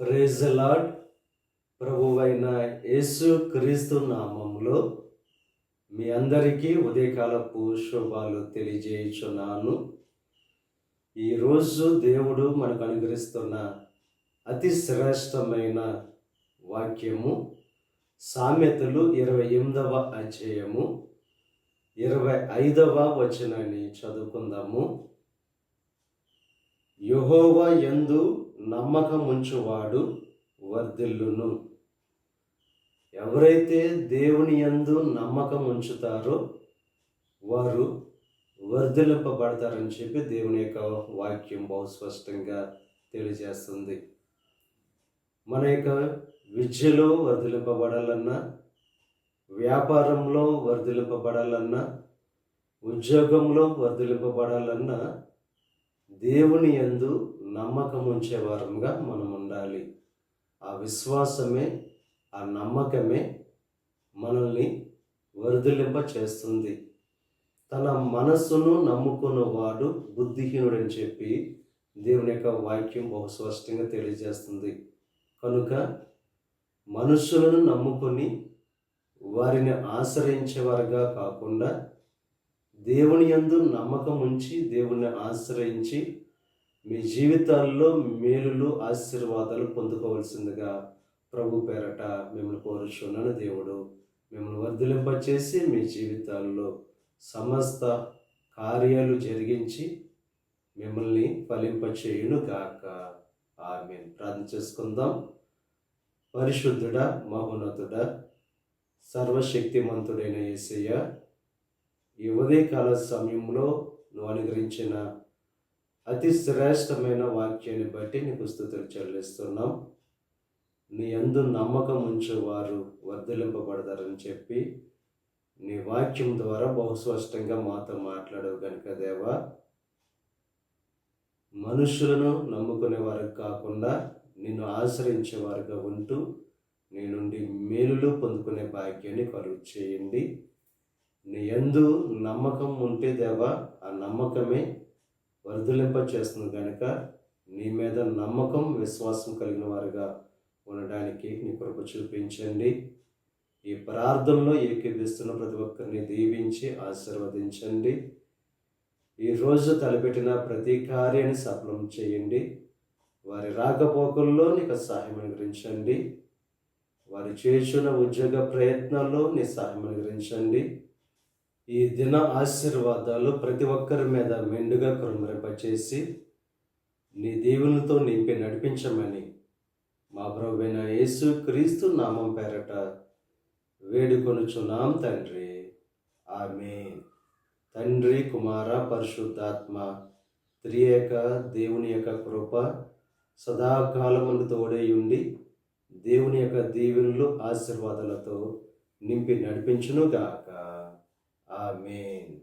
Praise the Lord ప్రభువైన యేసు క్రీస్తు నామంలో మీ అందరికీ ఉదయకాలపు శుభాలు తెలియజేయుచున్నాను. ఈరోజు దేవుడు మనకు అనుగ్రహిస్తున్న అతి శ్రేష్టమైన వాక్యము సామెతలు ఇరవై ఎనిమిదవ అధ్యాయము ఇరవై ఐదవ వచనాన్ని చదువుకుందాము. యహోవా యందు నమ్మకముంచువాడు వర్ధిల్లును. ఎవరైతే దేవుని యందు నమ్మకం ఉంచుతారో వారు వర్ధిలింపబడతారని చెప్పి దేవుని యొక్క వాక్యం బహు స్పష్టంగా తెలియజేస్తుంది. మన యొక్క విద్యలో వర్ధిలింపబడాలన్నా వ్యాపారంలో వర్ధిలింపబడాలన్నా ఉద్యోగంలో వర్ధిలింపబడాలన్నా దేవుని యందు నమ్మకం ఉంచే వారంగా మనం ఉండాలి ఆ విశ్వాసమే ఆ నమ్మకమే మనల్ని వరదలింప చేస్తుంది. తన మనస్సును నమ్ముకున్న వాడు బుద్ధిహీనుడని చెప్పి దేవుని యొక్క వాక్యం బహు స్పష్టంగా తెలియజేస్తుంది. కనుక మనుషులను నమ్ముకొని వారిని ఆశ్రయించేవారుగా కాకుండా దేవుని యందు నమ్మకం ఉంచి దేవుణ్ణి ఆశ్రయించి మీ జీవితాల్లో మేలులు ఆశీర్వాదాలు పొందుకోవలసిందిగా ప్రభు పేరట మిమ్మల్ని కోరుచున్నాను దేవుడు. మిమ్మల్ని వర్ధలింపచేసి మీ జీవితాల్లో సమస్త కార్యాలు జరిగించి మిమ్మల్ని ఫలింపచేయును గాక. ఆమె ప్రార్థన చేసుకుందాం. పరిశుద్ధుడ మహోన్నతుడ సర్వశక్తిమంతుడైన ఏసయ్య ఈ ఉదయకాల సమయంలో నువ్వు అనుగ్రహించిన అతి శ్రేష్టమైన వాక్యాన్ని బట్టి నీకు స్థుతులు చెల్లిస్తున్నాం. నీ అందు నమ్మకం ఉంచే వారు వర్ధలింపబడతారని చెప్పి నీ వాక్యం ద్వారా బహుస్పష్టంగా మాతో మాట్లాడవు కనుక దేవా. మనుషులను నమ్ముకునే వారికి కాకుండా నిన్ను ఆశ్రయించే వారుగా ఉంటూ నీ నుండి మేలులు పొందుకునే భాగ్యాన్ని కలుగు చేయండి. నీ ఎందు నమ్మకం ఉంటే దేవా ఆ నమ్మకమే వర్ధలింప చేస్తుంది కనుక నీ మీద నమ్మకం విశ్వాసం కలిగిన వారుగా ఉండడానికి నీ కృప చూపించండి. ఈ ప్రార్థనలో ఏకీభిస్తున్న ప్రతి ఒక్కరిని దీవించి ఆశీర్వదించండి. ఈరోజు తలపెట్టిన ప్రతి కార్యాన్ని సఫలం చేయండి. వారి రాకపోకల్లో నీకు సహాయం అనుగ్రహించండి. వారి చేసిన ఉద్యోగ ప్రయత్నాల్లో నీ సహాయం అనుగ్రహించండి. ఈ దిన ఆశీర్వాదాలు ప్రతి ఒక్కరి మీద మెండుగా కురుమరింపచేసి నీ దేవునితో నింపి నడిపించమని మా ప్రభువైన యేసు క్రీస్తు నామం పేరట వేడుకొనుచున్నాం తండ్రి. ఆమె తండ్రి కుమార పరిశుద్ధాత్మ త్రియేక దేవుని యొక్క కృప సదాకాలమును తోడే ఉండి దేవుని యొక్క దీవెనలు ఆశీర్వాదాలతో నింపి నడిపించునుగాక. 아멘.